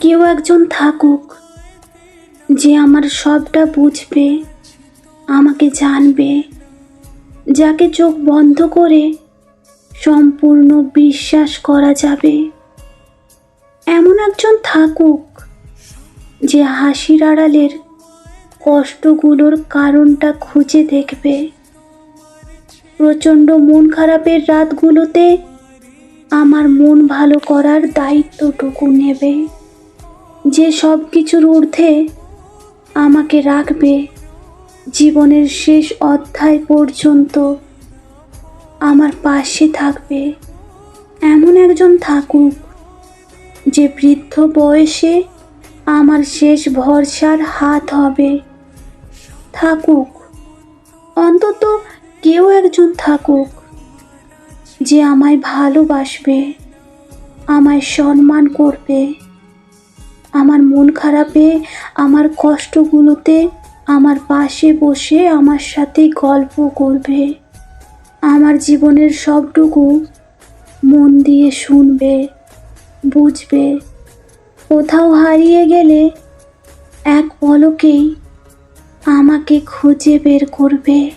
কেউ একজন থাকুক যে আমার সবটা বুঝবে, আমাকে জানবে, যাকে চোখ বন্ধ করে সম্পূর্ণ বিশ্বাস করা যাবে। এমন একজন থাকুক যে হাসির আড়ালের কষ্টগুলোর কারণটা খুঁজে দেখবে। প্রচণ্ড মন খারাপের রাতগুলোতে আমার মন ভালো করার দায়িত্বটুকু নেবে। যে সব কিছুর ঊর্ধ্বে আমাকে রাখবে জীবনের শেষ অধ্যায় পর্যন্ত আমার পাশে থাকবে। এমন একজন থাকুক যে বৃদ্ধ বয়সে আমার শেষ ভরসার হাত হবে। থাকুক, অন্তত কেউ একজন থাকুক যে আমায় ভালোবাসবে, আমায় সম্মান করবে। আমার মন খারাপে, আমার কষ্টগুলোতে আমার পাশে বসে আমার সাথে গল্প করবে। আমার জীবনের সবটুকু মন দিয়ে শুনবে, বুঝবে। কোথাও হারিয়ে গেলে এক পলকেই আমাকে খুঁজে বের করবে।